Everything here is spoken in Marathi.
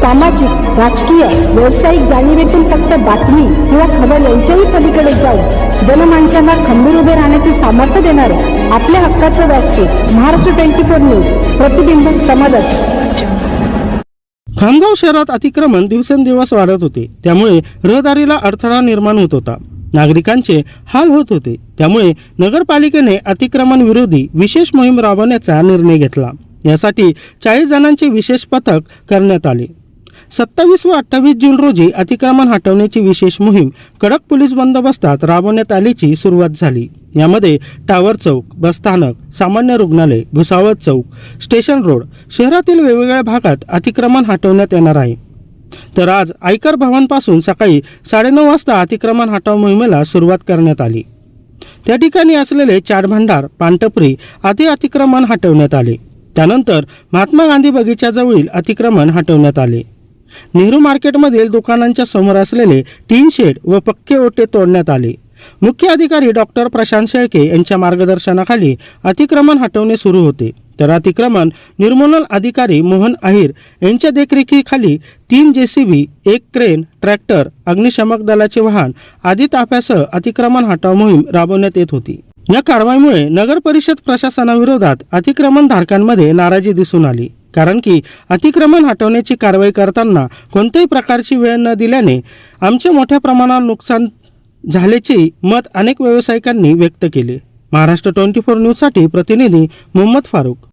सामाजिक राजकीय व्यावसायिक जाणीवेतून फक्त बातमी किंवा खबर यांच्याही पलीकडे जाऊन जनमानसांना खंबीर उभे राहण्याचे सामर्थ्य देणारे आपल्या हक्काचं व्यासपीठ महाराष्ट्र ट्वेंटी फोर न्यूज प्रतिबिंब समाजात खामगाव शहरात अतिक्रमण दिवसेंदिवस वाढत होते. त्यामुळे रहदारीला अडथळा निर्माण होत होता. नागरिकांचे हाल होत होते. त्यामुळे नगरपालिकेने अतिक्रमण विरोधी विशेष मोहीम राबवण्याचा निर्णय घेतला. यासाठी चाळीस जणांचे विशेष पथक करण्यात आले. सत्तावीस व अठ्ठावीस जून रोजी अतिक्रमण हटवण्याची विशेष मोहीम कडक पोलीस बंदोबस्तात राबवण्यात आल्याची सुरुवात झाली. यामध्ये टावर चौक बसस्थानक सामान्य रुग्णालय भुसावळ चौक स्टेशन रोड शहरातील वेगवेगळ्या भागात अतिक्रमण हटवण्यात येणार आहे. तर आज आयकर भवनपासून सकाळी साडेनऊ वाजता अतिक्रमण हटाव मोहिमेला सुरुवात करण्यात आली. त्या ठिकाणी असलेले चार भांडार पानटपरी आदी अतिक्रमण हटवण्यात आले. त्यानंतर महात्मा गांधी बगीच्याजवळील अतिक्रमण हटवण्यात आले. नेहरू मार्केटमधील दुकानांच्या समोर असलेले टीन शेड व पक्के ओटे तोडण्यात आले. मुख्य अधिकारी डॉक्टर प्रशांत शेळके यांच्या मार्गदर्शनाखाली अतिक्रमण हटवणे सुरू होते. तर अतिक्रमण निर्मूलन अधिकारी मोहन अहिर यांच्या देखरेखीखाली तीन जेसीबी एक क्रेन ट्रॅक्टर अग्निशमक दलाचे वाहन आदी ताफ्यासह अतिक्रमण हटाव मोहीम राबवण्यात येत होती. या कारवाईमुळे नगर परिषद प्रशासनाविरोधात अतिक्रमण धारकांमध्ये नाराजी दिसून आली. कारण की अतिक्रमण हटवण्याची कारवाई करताना कोणत्याही प्रकारची वेळ न दिल्याने आमचे मोठ्या प्रमाणावर नुकसान झाल्याचे मत अनेक व्यावसायिकांनी व्यक्त केले. महाराष्ट्र ट्वेंटी फोर न्यूजसाठी प्रतिनिधी मोहम्मद फारूक